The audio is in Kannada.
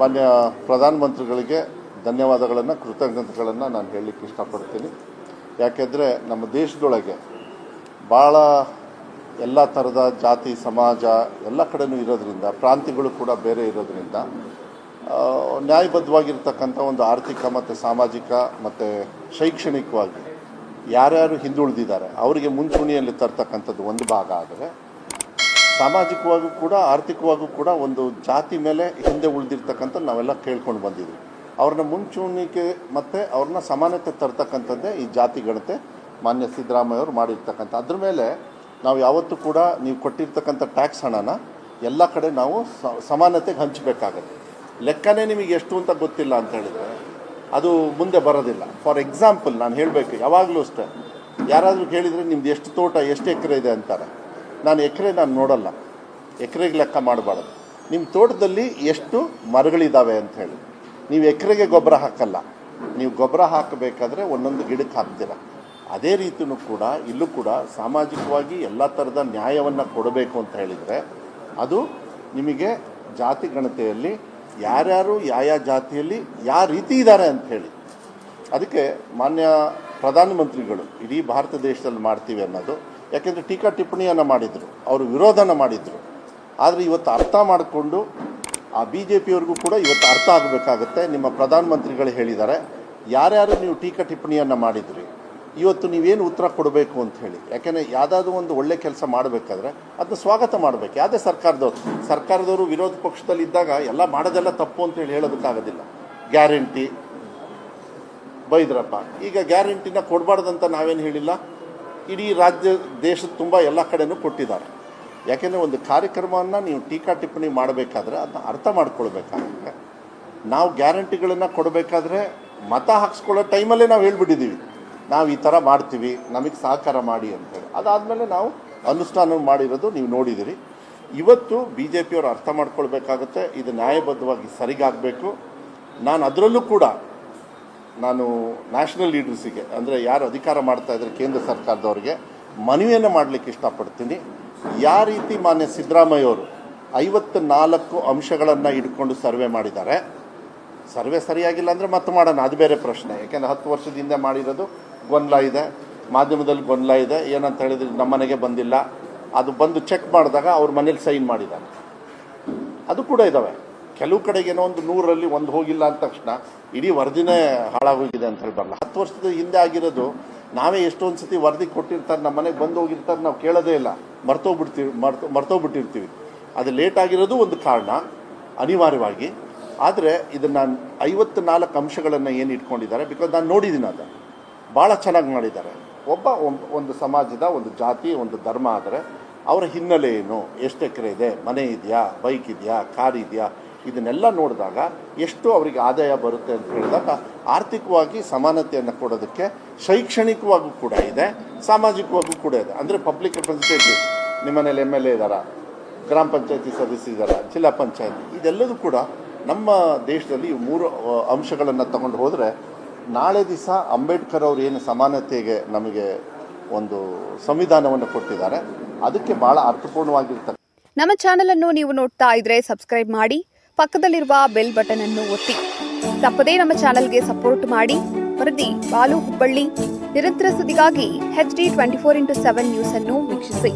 ಮಾನ್ಯ ಪ್ರಧಾನಮಂತ್ರಿಗಳಿಗೆ ಧನ್ಯವಾದಗಳನ್ನು, ಕೃತಜ್ಞತೆಗಳನ್ನು ನಾನು ಹೇಳಲಿಕ್ಕೆ ಇಷ್ಟಪಡ್ತೀನಿ. ಯಾಕೆಂದರೆ ನಮ್ಮ ದೇಶದೊಳಗೆ ಭಾಳ ಎಲ್ಲ ಥರದ ಜಾತಿ, ಸಮಾಜ ಎಲ್ಲ ಕಡೆಯೂ ಇರೋದ್ರಿಂದ, ಪ್ರಾಂತ್ಯಗಳು ಕೂಡ ಬೇರೆ ಇರೋದ್ರಿಂದ ನ್ಯಾಯಬದ್ಧವಾಗಿರ್ತಕ್ಕಂಥ ಒಂದು ಆರ್ಥಿಕ ಮತ್ತು ಸಾಮಾಜಿಕ ಮತ್ತು ಶೈಕ್ಷಣಿಕವಾಗಿ ಯಾರ್ಯಾರು ಹಿಂದುಳಿದಿದ್ದಾರೆ, ಅವರಿಗೆ ಮುಂಚೂಣಿಯಲ್ಲಿ ತರ್ತಕ್ಕಂಥದ್ದು ಒಂದು ಭಾಗ ಆದರೆ ಸಾಮಾಜಿಕವಾಗೂ ಕೂಡ, ಆರ್ಥಿಕವಾಗೂ ಕೂಡ ಒಂದು ಜಾತಿ ಮೇಲೆ ಹಿಂದೆ ಉಳಿದಿರ್ತಕ್ಕಂಥ ನಾವೆಲ್ಲ ಕೇಳ್ಕೊಂಡು ಬಂದಿದ್ವಿ. ಅವ್ರನ್ನ ಮುಂಚೂಣಿಕೆ ಮತ್ತು ಅವ್ರನ್ನ ಸಮಾನತೆ ತರ್ತಕ್ಕಂಥದ್ದೇ ಈ ಜಾತಿ ಗಣತೆ ಮಾನ್ಯ ಸಿದ್ದರಾಮಯ್ಯ ಅವರು ಮಾಡಿರ್ತಕ್ಕಂಥ. ಅದ್ರ ಮೇಲೆ ನಾವು ಯಾವತ್ತೂ ಕೂಡ ನೀವು ಕೊಟ್ಟಿರ್ತಕ್ಕಂಥ ಟ್ಯಾಕ್ಸ್ ಹಣನ ಎಲ್ಲ ಕಡೆ ನಾವು ಸಮಾನತೆಗೆ ಹಂಚಬೇಕಾಗತ್ತೆ. ಲೆಕ್ಕನೇ ನಿಮಗೆ ಎಷ್ಟು ಅಂತ ಗೊತ್ತಿಲ್ಲ ಅಂತ ಹೇಳಿದರೆ ಅದು ಮುಂದೆ ಬರೋದಿಲ್ಲ. ಫಾರ್ ಎಕ್ಸಾಂಪಲ್ ನಾನು ಹೇಳಬೇಕು, ಯಾವಾಗಲೂ ಅಷ್ಟೇ. ಯಾರಾದರೂ ಕೇಳಿದರೆ ನಿಮ್ದು ಎಷ್ಟು ತೋಟ, ಎಷ್ಟು ಎಕರೆ ಇದೆ ಅಂತಾರೆ. ನಾನು ಎಕರೆ ನಾನು ನೋಡಲ್ಲ. ಎಕರೆಗೆ ಲೆಕ್ಕ ಮಾಡಬಾರ್ದು. ನಿಮ್ಮ ತೋಟದಲ್ಲಿ ಎಷ್ಟು ಮರಗಳಿದ್ದಾವೆ ಅಂತ ಹೇಳಿ. ನೀವು ಎಕರೆಗೆ ಗೊಬ್ಬರ ಹಾಕಲ್ಲ. ನೀವು ಗೊಬ್ಬರ ಹಾಕಬೇಕಾದ್ರೆ ಒಂದೊಂದು ಗಿಡಕ್ಕೆ ಹಾಕ್ತೀರ. ಅದೇ ರೀತಿಯೂ ಕೂಡ ಇಲ್ಲೂ ಕೂಡ ಸಾಮಾಜಿಕವಾಗಿ ಎಲ್ಲ ಥರದ ನ್ಯಾಯವನ್ನು ಕೊಡಬೇಕು ಅಂತ ಹೇಳಿದರೆ ಅದು ನಿಮಗೆ ಜಾತಿ ಗಣತೆಯಲ್ಲಿ ಯಾರ್ಯಾರು ಯಾವ ಜಾತಿಯಲ್ಲಿ ಯಾವ ರೀತಿ ಇದ್ದಾರೆ ಅಂತ ಹೇಳಿ. ಅದಕ್ಕೆ ಮಾನ್ಯ ಪ್ರಧಾನಮಂತ್ರಿಗಳು ಇಡೀ ಭಾರತ ದೇಶದಲ್ಲಿ ಮಾಡ್ತೀವಿ ಅನ್ನೋದು ಯಾಕೆಂದರೆ ಟೀಕಾ ಟಿಪ್ಪಣಿಯನ್ನು ಮಾಡಿದರು, ಅವರು ವಿರೋಧನ ಮಾಡಿದರು. ಆದರೆ ಇವತ್ತು ಅರ್ಥ ಮಾಡಿಕೊಂಡು ಆ ಬಿ ಜೆ ಪಿಯವ್ರಿಗೂ ಕೂಡ ಇವತ್ತು ಅರ್ಥ ಆಗಬೇಕಾಗತ್ತೆ. ನಿಮ್ಮ ಪ್ರಧಾನಮಂತ್ರಿಗಳು ಹೇಳಿದ್ದಾರೆ, ಯಾರ್ಯಾರು ನೀವು ಟೀಕಾ ಟಿಪ್ಪಣಿಯನ್ನು ಮಾಡಿದ್ರಿ, ಇವತ್ತು ನೀವೇನು ಉತ್ತರ ಕೊಡಬೇಕು ಅಂತ ಹೇಳಿ. ಯಾಕೆಂದರೆ ಯಾವುದಾದ್ರೂ ಒಂದು ಒಳ್ಳೆ ಕೆಲಸ ಮಾಡಬೇಕಾದ್ರೆ ಅದನ್ನ ಸ್ವಾಗತ ಮಾಡಬೇಕು. ಯಾವುದೇ ಸರ್ಕಾರದವರು ಸರ್ಕಾರದವರು ವಿರೋಧ ಪಕ್ಷದಲ್ಲಿ ಇದ್ದಾಗ ಎಲ್ಲ ಮಾಡೋದೆಲ್ಲ ತಪ್ಪು ಅಂತ ಹೇಳಿ ಹೇಳೋದಕ್ಕಾಗೋದಿಲ್ಲ. ಗ್ಯಾರಂಟಿ ಬೈದ್ರಪ್ಪ. ಈಗ ಗ್ಯಾರಂಟಿನ ಕೊಡಬಾರ್ದಂತ ನಾವೇನು ಹೇಳಿಲ್ಲ? ಇಡೀ ರಾಜ್ಯ, ದೇಶದ ತುಂಬ ಎಲ್ಲ ಕಡೆನೂ ಕೊಟ್ಟಿದ್ದಾರೆ. ಯಾಕೆಂದರೆ ಒಂದು ಕಾರ್ಯಕ್ರಮವನ್ನು ನೀವು ಟೀಕಾ ಟಿಪ್ಪಣಿ ಮಾಡಬೇಕಾದ್ರೆ ಅದನ್ನ ಅರ್ಥ ಮಾಡ್ಕೊಳ್ಬೇಕಾಗುತ್ತೆ. ನಾವು ಗ್ಯಾರಂಟಿಗಳನ್ನು ಕೊಡಬೇಕಾದ್ರೆ ಮತ ಹಾಕ್ಸ್ಕೊಳ್ಳೋ ಟೈಮಲ್ಲೇ ನಾವು ಹೇಳ್ಬಿಟ್ಟಿದ್ದೀವಿ. ನಾವು ಈ ಥರ ಮಾಡ್ತೀವಿ, ನಮಗೆ ಸಹಕಾರ ಮಾಡಿ ಅಂತೇಳಿ ಅದಾದಮೇಲೆ ನಾವು ಅನುಷ್ಠಾನ ಮಾಡಿರೋದು ನೀವು ನೋಡಿದಿರಿ ಇವತ್ತು ಬಿ ಜೆ ಪಿಯವರು ಅರ್ಥ ಮಾಡ್ಕೊಳ್ಬೇಕಾಗುತ್ತೆ, ಇದು ನ್ಯಾಯಬದ್ಧವಾಗಿ ಸರಿಗಾಗಬೇಕು. ನಾನು ಅದರಲ್ಲೂ ಕೂಡ ನಾನು ನ್ಯಾಷನಲ್ ಲೀಡರ್ಸಿಗೆ, ಅಂದರೆ ಯಾರು ಅಧಿಕಾರ ಮಾಡ್ತಾ ಇದ್ದಾರೆ ಕೇಂದ್ರ ಸರ್ಕಾರದವ್ರಿಗೆ, ಮನವಿಯನ್ನು ಮಾಡಲಿಕ್ಕೆ ಇಷ್ಟಪಡ್ತೀನಿ. ಯಾವ ರೀತಿ ಮಾನ್ಯ ಸಿದ್ದರಾಮಯ್ಯವರು ಐವತ್ತು ನಾಲ್ಕು ಅಂಶಗಳನ್ನು ಇಟ್ಕೊಂಡು ಸರ್ವೆ ಮಾಡಿದ್ದಾರೆ. ಸರ್ವೆ ಸರಿಯಾಗಿಲ್ಲ ಅಂದರೆ ಮತ್ತೆ ಮಾಡೋಣ, ಅದು ಬೇರೆ ಪ್ರಶ್ನೆ. ಯಾಕೆಂದರೆ ಹತ್ತು ವರ್ಷದಿಂದ ಮಾಡಿರೋದು ಗೊಂದಲ ಇದೆ. ಮಾಧ್ಯಮದಲ್ಲಿ ಗೊಂದಲ ಇದೆ. ಏನಂತ ಹೇಳಿದ್ರೆ ನಮ್ಮ ಮನೆಗೆ ಬಂದಿಲ್ಲ. ಅದು ಬಂದು ಚೆಕ್ ಮಾಡಿದಾಗ ಅವ್ರ ಮನೇಲಿ ಸೈನ್ ಮಾಡಿದ್ದಾರೆ. ಅದು ಕೂಡ ಇದ್ದಾವೆ ಕೆಲವು ಕಡೆಗೇನೋ ಒಂದು ನೂರಲ್ಲಿ ಒಂದು ಹೋಗಿಲ್ಲ ಅಂದ ತಕ್ಷಣ ಇಡೀ ವರದಿನೇ ಹಾಳಾಗೋಗಿದೆ ಅಂತ ಹೇಳಿ ಬರಲ್ಲ. ಹತ್ತು ವರ್ಷದ ಹಿಂದೆ ಆಗಿರೋದು, ನಾವೇ ಎಷ್ಟೊಂದು ಸತಿ ವರದಿ ಕೊಟ್ಟಿರ್ತಾರೆ, ನಮ್ಮ ಮನೆಗೆ ಬಂದು ಹೋಗಿರ್ತಾರೆ, ನಾವು ಕೇಳೋದೇ ಇಲ್ಲ. ಮರ್ತೋಗ್ಬಿಡ್ತೀವಿ, ಮರ್ತು, ಮರ್ತೋಗ್ಬಿಟ್ಟಿರ್ತೀವಿ. ಅದು ಲೇಟ್ ಆಗಿರೋದು ಒಂದು ಕಾರಣ, ಅನಿವಾರ್ಯವಾಗಿ. ಆದರೆ ಇದನ್ನು ಐವತ್ತು ನಾಲ್ಕು ಅಂಶಗಳನ್ನು ಏನು ಇಟ್ಕೊಂಡಿದ್ದಾರೆ ಬಿಕಾಸ್ ನಾನು ನೋಡಿದ್ದೀನಿ ಅದು. ಭಾಳ ಚೆನ್ನಾಗಿ ಮಾಡಿದ್ದಾರೆ. ಒಬ್ಬ ಒಂದು ಸಮಾಜದ, ಒಂದು ಜಾತಿ, ಒಂದು ಧರ್ಮ ಆದರೆ, ಅವರ ಹಿನ್ನೆಲೆ ಏನು? ಎಷ್ಟು ಎಕರೆ ಇದೆ? ಮನೆ ಇದೆಯಾ? ಬೈಕ್ ಇದೆಯಾ? ಕಾರ್ ಇದೆಯಾ? ಇದನ್ನೆಲ್ಲ ನೋಡಿದಾಗ ಎಷ್ಟು ಅವರಿಗೆ ಆದಾಯ ಬರುತ್ತೆ ಅಂತ ಹೇಳಿದಾಗ ಆರ್ಥಿಕವಾಗಿ ಸಮಾನತೆಯನ್ನು ಕೊಡೋದಕ್ಕೆ ಶೈಕ್ಷಣಿಕವಾಗೂ ಕೂಡ ಇದೆ, ಸಾಮಾಜಿಕವಾಗೂ ಕೂಡ ಇದೆ. ಅಂದರೆ ಪಬ್ಲಿಕ್ ರೆಪ್ರೆಸೆಂಟೇಟಿವ್ ನಿಮ್ಮ ಮನೇಲಿ ಎಂ ಎಲ್ ಎ ಇದ್ದಾರಾ, ಗ್ರಾಮ ಪಂಚಾಯತಿ ಸದಸ್ಯರಿದ್ದಾರೆ ಜಿಲ್ಲಾ ಪಂಚಾಯತ್, ಇದೆಲ್ಲದೂ ಕೂಡ ನಮ್ಮ ದೇಶದಲ್ಲಿ ಈ ಮೂರು ಅಂಶಗಳನ್ನು ತಗೊಂಡು ಹೋದರೆ ನಾಳೆ ದಿವಸ ಅಂಬೇಡ್ಕರ್ ಅವರು ಏನು ಸಮಾನತೆಗೆ ನಮಗೆ ಒಂದು ಸಂವಿಧಾನವನ್ನು ಕೊಟ್ಟಿದ್ದಾರೆ, ಅದಕ್ಕೆ ಭಾಳ ಅರ್ಥಪೂರ್ಣವಾಗಿರ್ತಾರೆ ನಮ್ಮ ಚಾನೆಲ್ ಅನ್ನು ನೀವು ನೋಡ್ತಾ ಇದ್ರೆ ಸಬ್ಸ್ಕ್ರೈಬ್ ಮಾಡಿ ಪಕ್ಕದಲ್ಲಿರುವ ಬೆಲ್ ಬಟನ್ ಅನ್ನು ಒತ್ತಿ. ತಪ್ಪದೇ ನಮ್ಮ ಚಾನೆಲ್ಗೆ ಸಪೋರ್ಟ್ ಮಾಡಿ. ವರದಿ ಬಾಲು ಹುಬ್ಬಳ್ಳಿ. ನಿರಂತರ ಸುದ್ದಿಗಾಗಿ H D twenty four into seven news ಅನ್ನು ವೀಕ್ಷಿಸಿ.